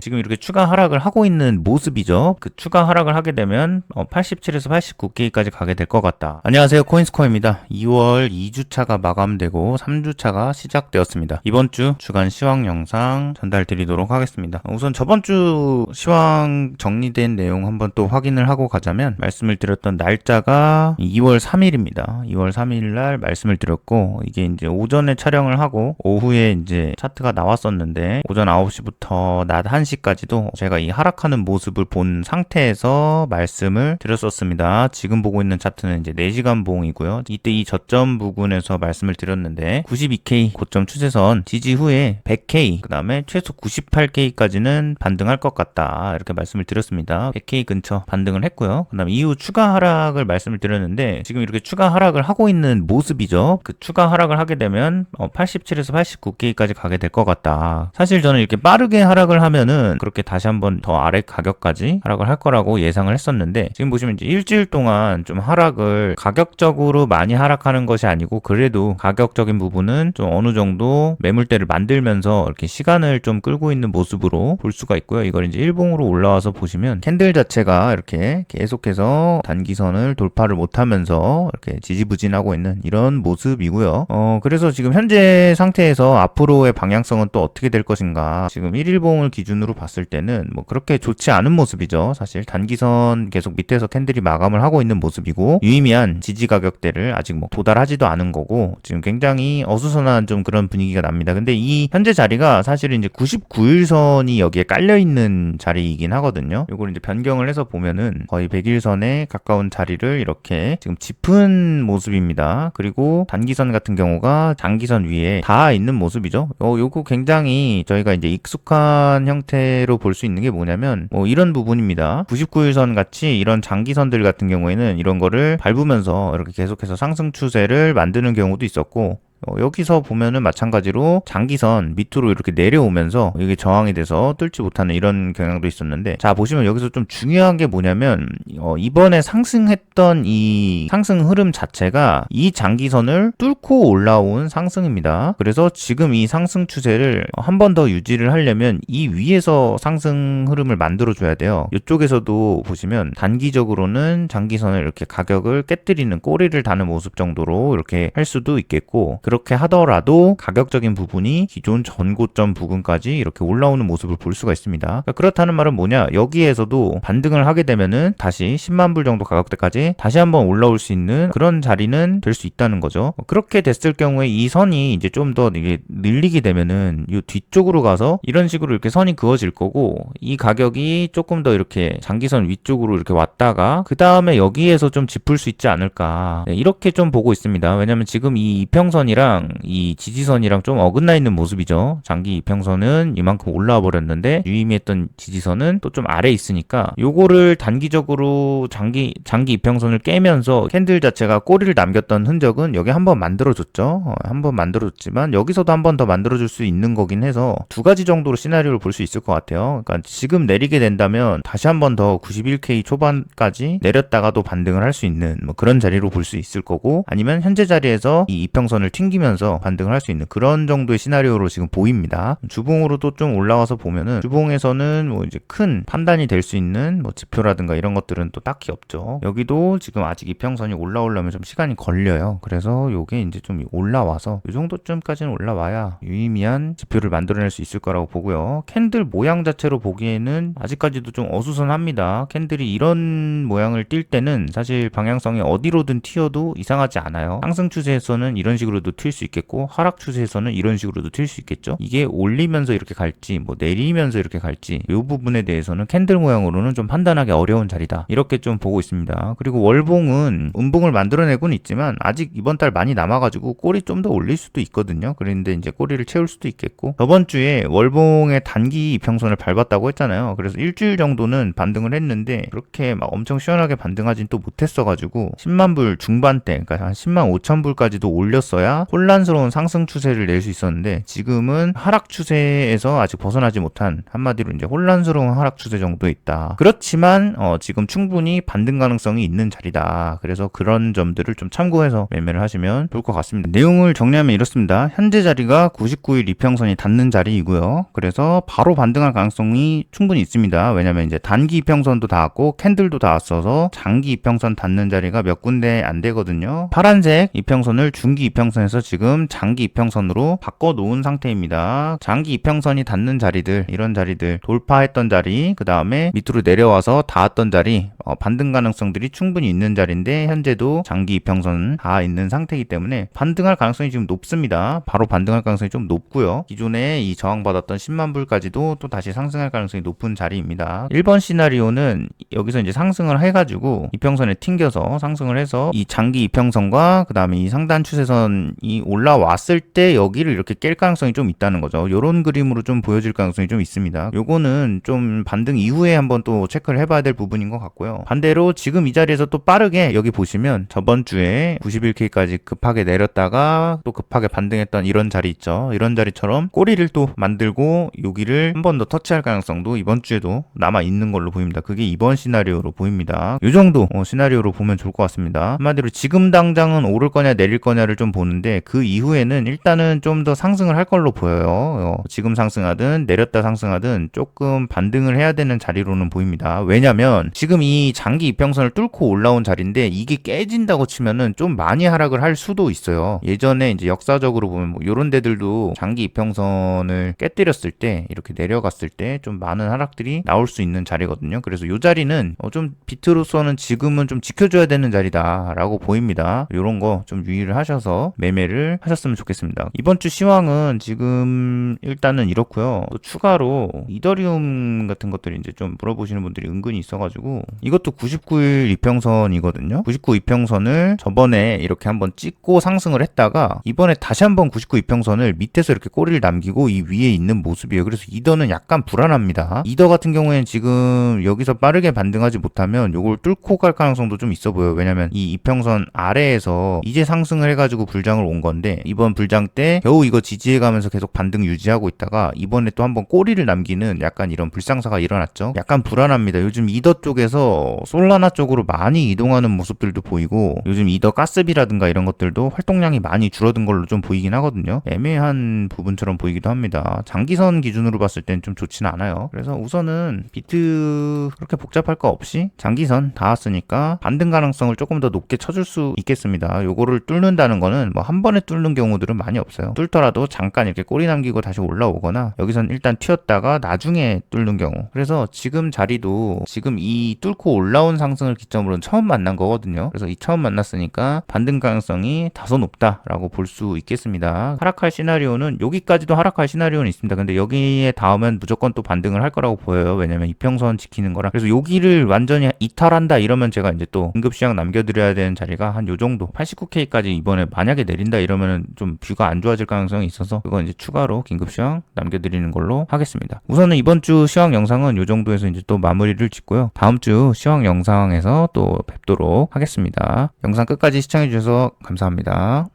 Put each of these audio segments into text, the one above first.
지금 이렇게 추가 하락을 하고 있는 모습이죠. 그 추가 하락을 하게 되면 87에서 89K까지 가게 될 것 같다. 안녕하세요. 코인스코어입니다. 2월 2주차가 마감되고 3주차가 시작되었습니다. 이번 주 주간 시황 영상 전달 드리도록 하겠습니다. 우선 저번 주 시황 정리된 내용 한번 또 확인을 하고 가자면 말씀을 드렸던 날짜가 2월 3일입니다. 2월 3일 날 말씀을 드렸고 이게 이제 오전에 촬영을 하고 오후에 이제 차트가 나왔었는데 오전 9시부터 낮 1시 까지도 제가 이 하락하는 모습을 본 상태에서 말씀을 드렸었습니다. 지금 보고 있는 차트는 이제 4시간 봉이고요. 이때 이 저점 부근에서 말씀을 드렸는데 92K 고점 추세선 지지 후에 100K 그 다음에 최소 98K까지는 반등할 것 같다 이렇게 말씀을 드렸습니다. 100K 근처 반등을 했고요. 그 다음에 이후 추가 하락을 말씀을 드렸는데 지금 이렇게 추가 하락을 하고 있는 모습이죠. 그 추가 하락을 하게 되면 87에서 89K까지 가게 될 것 같다. 사실 저는 이렇게 빠르게 하락을 하면은 그렇게 다시 한번 더 아래 가격까지 하락을 할 거라고 예상을 했었는데 지금 보시면 이제 일주일 동안 좀 하락을 가격적으로 많이 하락하는 것이 아니고 그래도 가격적인 부분은 좀 어느 정도 매물대를 만들면서 이렇게 시간을 좀 끌고 있는 모습으로 볼 수가 있고요. 이걸 이제 일봉으로 올라와서 보시면 캔들 자체가 이렇게 계속해서 단기선을 돌파를 못하면서 이렇게 지지부진하고 있는 이런 모습이고요. 어 그래서 지금 현재 상태에서 앞으로의 방향성은 또 어떻게 될 것인가 지금 1일봉을 기준으로 봤을 때는 뭐 그렇게 좋지 않은 모습이죠. 사실 단기선 계속 밑에서 캔들이 마감을 하고 있는 모습이고 유의미한 지지 가격대를 아직 뭐 도달하지도 않은 거고 지금 굉장히 어수선한 좀 그런 분위기가 납니다. 근데 이 현재 자리가 사실은 이제 99일선이 여기에 깔려 있는 자리이긴 하거든요. 이걸 이제 변경을 해서 보면은 거의 100일선에 가까운 자리를 이렇게 지금 짚은 모습입니다. 그리고 단기선 같은 경우가 장기선 위에 닿아 있는 모습이죠. 어, 요거 굉장히 저희가 이제 익숙한 형태 로 볼 수 있는 게 뭐냐면 뭐 이런 부분입니다. 99일선 같이 이런 장기선들 같은 경우에는 이런 거를 밟으면서 이렇게 계속해서 상승 추세를 만드는 경우도 있었고 어, 여기서 보면은 마찬가지로 장기선 밑으로 이렇게 내려오면서 이게 저항이 돼서 뚫지 못하는 이런 경향도 있었는데 자 보시면 여기서 좀 중요한 게 뭐냐면 어, 이번에 상승했던 이 상승 흐름 자체가 이 장기선을 뚫고 올라온 상승입니다. 그래서 지금 이 상승 추세를 한 번 더 유지를 하려면 이 위에서 상승 흐름을 만들어 줘야 돼요. 이쪽에서도 보시면 단기적으로는 장기선을 이렇게 가격을 깨뜨리는 꼬리를 다는 모습 정도로 이렇게 할 수도 있겠고 그렇게 하더라도 가격적인 부분이 기존 전고점 부근까지 이렇게 올라오는 모습을 볼 수가 있습니다. 그러니까 그렇다는 말은 뭐냐? 여기에서도 반등을 하게 되면은 다시 10만 불 정도 가격대까지 다시 한번 올라올 수 있는 그런 자리는 될 수 있다는 거죠. 그렇게 됐을 경우에 이 선이 이제 좀 더 늘리게 되면은 이 뒤쪽으로 가서 이런 식으로 이렇게 선이 그어질 거고 이 가격이 조금 더 이렇게 장기선 위쪽으로 이렇게 왔다가 그 다음에 여기에서 좀 짚을 수 있지 않을까 네, 이렇게 좀 보고 있습니다. 왜냐면 지금 이 이평선이 랑 이 지지선이랑 좀 어긋나 있는 모습이죠. 장기 이평선은 이만큼 올라와 버렸는데 유의미했던 지지선은 또 좀 아래 있으니까 요거를 단기적으로 장기 장기 이평선을 깨면서 캔들 자체가 꼬리를 남겼던 흔적은 여기 한번 만들어줬죠. 어, 한번 만들어줬지만 여기서도 한 번 더 만들어줄 수 있는 거긴 해서 두 가지 정도로 시나리오를 볼 수 있을 것 같아요. 그러니까 지금 내리게 된다면 다시 한 번 더 91K 초반까지 내렸다가도 반등을 할 수 있는 뭐 그런 자리로 볼 수 있을 거고 아니면 현재 자리에서 이 이평선을 튕 기면서 반등을 할 수 있는 그런 정도의 시나리오로 지금 보입니다. 주봉으로도 좀 올라와서 보면은 주봉에서는 뭐 이제 큰 판단이 될 수 있는 뭐 지표라든가 이런 것들은 또 딱히 없죠. 여기도 지금 아직 이평선이 올라오려면 좀 시간이 걸려요. 그래서 요게 이제 좀 올라와서 이 정도쯤까지는 올라와야 유의미한 지표를 만들어낼 수 있을 거라고 보고요. 캔들 모양 자체로 보기에는 아직까지도 좀 어수선합니다. 캔들이 이런 모양을 띌 때는 사실 방향성이 어디로든 튀어도 이상하지 않아요. 상승 추세에서는 이런 식으로도 튈 수 있겠고 하락 추세에서는 이런 식으로도 튈 수 있겠죠. 이게 올리면서 이렇게 갈지 뭐 내리면서 이렇게 갈지 이 부분에 대해서는 캔들 모양으로는 좀 판단하기 어려운 자리다. 이렇게 좀 보고 있습니다. 그리고 월봉은 음봉을 만들어내고는 있지만 아직 이번 달 많이 남아가지고 꼬리 좀 더 올릴 수도 있거든요. 그런데 이제 꼬리를 채울 수도 있겠고 저번 주에 월봉의 단기 이평선을 밟았다고 했잖아요. 그래서 일주일 정도는 반등을 했는데 그렇게 막 엄청 시원하게 반등하진 또 못했어가지고 10만 불 중반대, 그러니까 한 10만 5천 불까지도 올렸어야 혼란스러운 상승 추세를 낼 수 있었는데 지금은 하락 추세에서 아직 벗어나지 못한 한마디로 이제 혼란스러운 하락 추세 정도에 있다. 그렇지만 어, 지금 충분히 반등 가능성이 있는 자리다. 그래서 그런 점들을 좀 참고해서 매매를 하시면 좋을 것 같습니다. 내용을 정리하면 이렇습니다. 현재 자리가 99일 이평선이 닿는 자리이고요. 그래서 바로 반등할 가능성이 충분히 있습니다. 왜냐면 이제 단기 이평선도 닿았고 캔들도 닿았어서 장기 이평선 닿는 자리가 몇 군데 안 되거든요. 파란색 이평선을 중기 이평선에서 지금 장기 이평선으로 바꿔 놓은 상태입니다. 장기 이평선이 닿는 자리들, 이런 자리들, 돌파했던 자리, 그 다음에 밑으로 내려와서 닿았던 자리, 어, 반등 가능성들이 충분히 있는 자리인데 현재도 장기 이평선 다 있는 상태이기 때문에 반등할 가능성이 지금 높습니다. 바로 반등할 가능성이 좀 높고요. 기존에 이 저항받았던 10만 불까지도 또 다시 상승할 가능성이 높은 자리입니다. 1번 시나리오는 여기서 이제 상승을 해가지고 이평선에 튕겨서 상승을 해서 이 장기 이평선과 그 다음에 이 상단 추세선 이 올라왔을 때 여기를 이렇게 깰 가능성이 좀 있다는 거죠. 요런 그림으로 좀 보여질 가능성이 좀 있습니다. 요거는 좀 반등 이후에 한번 또 체크를 해봐야 될 부분인 것 같고요. 반대로 지금 이 자리에서 또 빠르게 여기 보시면 저번 주에 91K까지 급하게 내렸다가 또 급하게 반등했던 이런 자리 있죠. 이런 자리처럼 꼬리를 또 만들고 여기를 한 번 더 터치할 가능성도 이번 주에도 남아 있는 걸로 보입니다. 그게 이번 시나리오로 보입니다. 이 정도 어, 시나리오로 보면 좋을 것 같습니다. 한마디로 지금 당장은 오를 거냐 내릴 거냐를 좀 보는데 그 이후에는 일단은 좀 더 상승을 할 걸로 보여요. 어, 지금 상승하든 내렸다 상승하든 조금 반등을 해야 되는 자리로는 보입니다. 왜냐면 지금 이 장기 이평선을 뚫고 올라온 자리인데 이게 깨진다고 치면은 좀 많이 하락을 할 수도 있어요. 예전에 이제 역사적으로 보면 뭐 이런 데들도 장기 이평선을 깨뜨렸을 때 이렇게 내려갔을 때 좀 많은 하락들이 나올 수 있는 자리거든요. 그래서 이 자리는 어, 좀 비트로서는 지금은 좀 지켜줘야 되는 자리다라고 보입니다. 이런 거 좀 유의를 하셔서 매매 를 하셨으면 좋겠습니다. 이번 주 시황은 지금 일단은 이렇고요. 또 추가로 이더리움 같은 것들이 이제 좀 물어보시는 분들이 은근히 있어가지고 이것도 99일 이평선이거든요. 99 이평선을 저번에 이렇게 한번 찍고 상승을 했다가 이번에 다시 한번 99 이평선을 밑에서 이렇게 꼬리를 남기고 이 위에 있는 모습이에요. 그래서 이더는 약간 불안합니다. 이더 같은 경우에는 지금 여기서 빠르게 반등하지 못하면 요걸 뚫고 갈 가능성도 좀 있어 보여요. 왜냐면 이 이평선 아래에서 이제 상승을 해가지고 불장을 온 건데 이번 불장 때 겨우 이거 지지해가면서 계속 반등 유지하고 있다가 이번에 또 한번 꼬리를 남기는 약간 이런 불상사가 일어났죠. 약간 불안합니다. 요즘 이더 쪽에서 솔라나 쪽으로 많이 이동하는 모습들도 보이고 요즘 이더 가스비라든가 이런 것들도 활동량이 많이 줄어든 걸로 좀 보이긴 하거든요. 애매한 부분처럼 보이기도 합니다. 장기선 기준으로 봤을 땐 좀 좋지는 않아요. 그래서 우선은 비트 그렇게 복잡할 거 없이 장기선 닿았으니까 반등 가능성을 조금 더 높게 쳐줄 수 있겠습니다. 요거를 뚫는다는 거는 뭐한 번에 뚫는 경우들은 많이 없어요. 뚫더라도 잠깐 이렇게 꼬리 남기고 다시 올라오거나 여기선 일단 튀었다가 나중에 뚫는 경우. 그래서 지금 자리도 지금 이 뚫고 올라온 상승을 기점으로는 처음 만난 거거든요. 그래서 이 처음 만났으니까 반등 가능성이 다소 높다라고 볼 수 있겠습니다. 하락할 시나리오는 여기까지도 하락할 시나리오는 있습니다. 근데 여기에 닿으면 무조건 또 반등을 할 거라고 보여요. 왜냐면 이평선 지키는 거라. 그래서 여기를 완전히 이탈한다 이러면 제가 이제 또 응급 시황 남겨드려야 되는 자리가 한 요 정도 89K까지 이번에 만약에 내린 다 이러면은 좀 뷰가 안 좋아질 가능성이 있어서 그건 이제 추가로 긴급 시황 남겨드리는 걸로 하겠습니다. 우선은 이번 주 시황 영상은 요 정도에서 이제 또 마무리를 짓고요. 다음 주 시황 영상에서 또 뵙도록 하겠습니다. 영상 끝까지 시청해주셔서 감사합니다.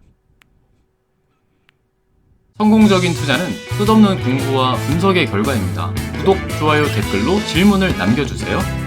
성공적인 투자는 끝없는 공부와 분석의 결과입니다. 구독, 좋아요, 댓글로 질문을 남겨주세요.